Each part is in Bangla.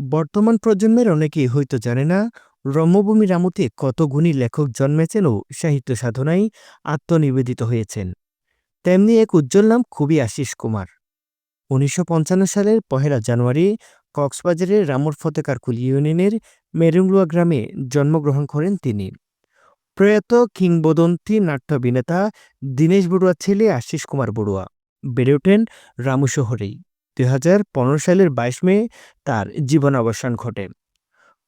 বর্তমান প্রজন্মের অনেকেই হয়তো জানে না রম্যভূমি রামুতে কত গুণী লেখক জন্মেছেন ও সাহিত্য সাধনায় আত্মনিবেদিত হয়েছেন। তেমনি এক উজ্জ্বল নাম খুবই আশিস কুমার। উনিশশো পঞ্চান্ন সালের পহেলা জানুয়ারি কক্সবাজারের রামুর ফতেকারকুল ইউনিয়নের মেরুংলুয়া গ্রামে জন্মগ্রহণ করেন তিনি। প্রয়াত কিংবদন্তি নাট্যাভিনেতা দীনেশ বড়ুয়ার ছেলে আশিস কুমার বড়ুয়া। বেড়ে ওঠেন রামু শহরেই। দু হাজার পনেরো সালের বাইশ মে তার জীবন অবসান ঘটে।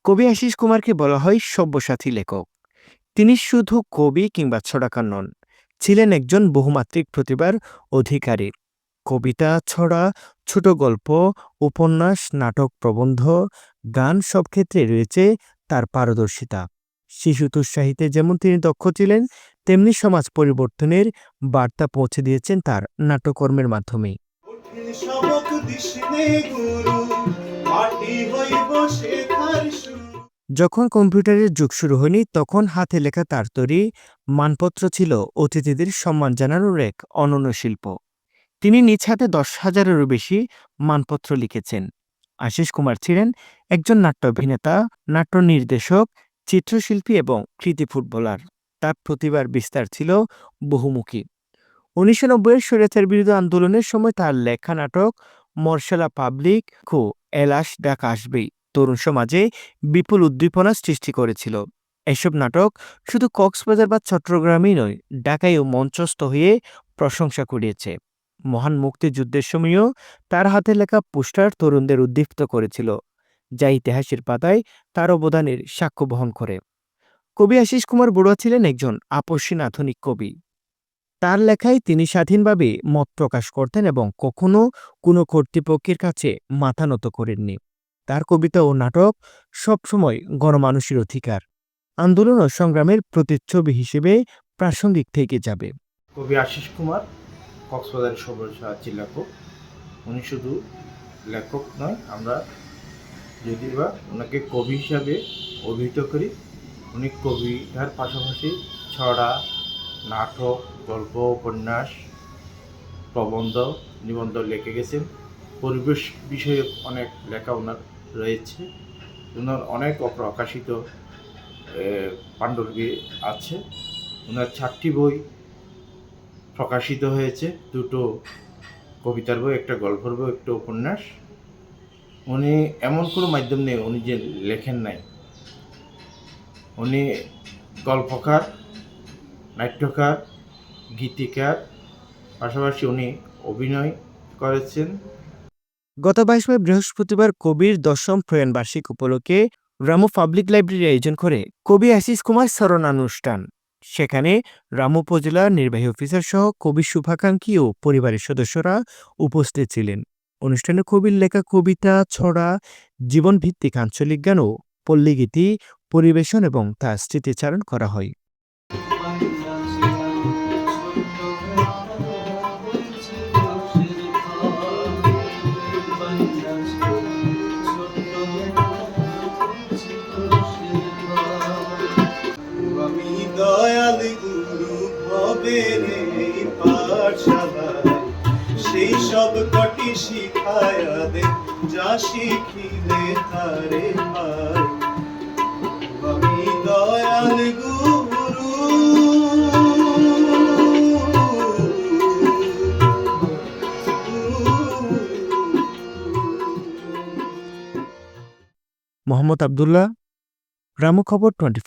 কবি আশিস কুমারকে বলা হয় সব্যসাথী লেখক। তিনি শুধু কবি কিংবা ছড়াকার নন, ছিলেন একজন বহুমাত্রিক প্রতিভার অধিকারী। কবিতা, ছড়া, ছোট গল্প, উপন্যাস, নাটক প্রবন্ধ, গান সব ক্ষেত্রে রয়েছে তার পারদর্শিতা। শিশুতোষ সাহিত্যে যেমন তিনি দক্ষ ছিলেন, তেমনি সমাজ পরিবর্তনের বার্তা পৌঁছে দিয়েছেন তার নাট্যকর্মের মাধ্যমে। যখন কম্পিউটারের যুগ শুরু হয়নি, তখন হাতে লেখা তার তৈরি মানপত্র ছিল অতিথিদের সম্মান জানানোর এক অনন্য শিল্প। তিনি নিজ হাতে দশ হাজারেরও বেশি মানপত্র লিখেছেন। আশিস কুমার ছিলেন একজন নাট্য অভিনেতা, নাট্য নির্দেশক, চিত্রশিল্পী এবং কৃতি ফুটবলার। তার প্রতিভার বিস্তার ছিল বহুমুখী। উনিশশো নব্বইয়ের স্বৈরাচার বিরুদ্ধে আন্দোলনের সময় তার লেখা নাটক মর্শালা পাবলিক খো এলাস ডাক আসবেই। তরুণ সমাজে বিপুল উদ্দীপনা সৃষ্টি করেছিল। এসব নাটক শুধু কক্সবাজার বা চট্টগ্রামেই নয়, ঢাকায়ও মঞ্চস্থ হয়ে প্রশংসা কুড়িয়েছে। মহান মুক্তিযুদ্ধের সময়ও তার হাতে লেখা পোস্টার তরুণদের উদ্দীপ্ত করেছিল, যা ইতিহাসের পাতায় তার অবদানের সাক্ষ্য বহন করে। কবি আশিস কুমার বড়ুয়া ছিলেন একজন আপসীন আধুনিক কবি। তার লেখায় তিনি স্বাধীনভাবে মত প্রকাশ করতেন এবং কখনো কোনো কর্তৃপক্ষের কাছে মাথা নত করেননি। তার কবিতা ও নাটক সবসময় গণমানুষের অধিকার। আন্দোলন ও সংগ্রামের প্রতিচ্ছবি হিসেবে প্রাসঙ্গিক থেকে যাবে। কবি আশিস কুমার কক্সবাজারের সব্যসাচী লেখক উনি শুধু লেখক নয়, আমরা যদি বা ওনাকে কবি হিসাবে অভিহিত করি, উনি কবিতার পাশাপাশি ছড়া নাটক, গল্প, উপন্যাস, প্রবন্ধ, নিবন্ধ লিখে গেছেন। পরিবেশ বিষয়ে অনেক লেখা ওনার রয়েছে। ওনার অনেক অপ্রকাশিত পাণ্ডুলিপি আছে। ওনার চারটি বই প্রকাশিত হয়েছে। দুটো কবিতার বই, একটা গল্পের বই, একটা উপন্যাস। উনি এমন কোনো মাধ্যম নেই, উনি যে লেখেন নাই। উনি গল্পকার নাট্যকার, গীতিকার, পাশাপাশি উনি অভিনয় করেছেন। গত বাইশ মে বৃহস্পতিবার কবির দশম প্রয়াণ বার্ষিক উপলক্ষে রামু পাবলিক লাইব্রেরি আয়োজন করে কবি আশিস কুমার স্মরণানুষ্ঠান সেখানে রামু উপজেলার নির্বাহী অফিসার সহ কবি শুভাকাঙ্ক্ষী ও পরিবারের সদস্যরা উপস্থিত ছিলেন। অনুষ্ঠানে কবির লেখা কবিতা, ছড়া, জীবনভিত্তিক আঞ্চলিক গান ও পল্লীগীতি পরিবেশন এবং তার স্মৃতিচারণ করা হয়। সেই সব কটি শিখায়া দে যা শিখিলে তারে পার আমি দয়াল গুরু। মোহাম্মদ আবদুল্লাহ, রামু খবর টোয়েন্টি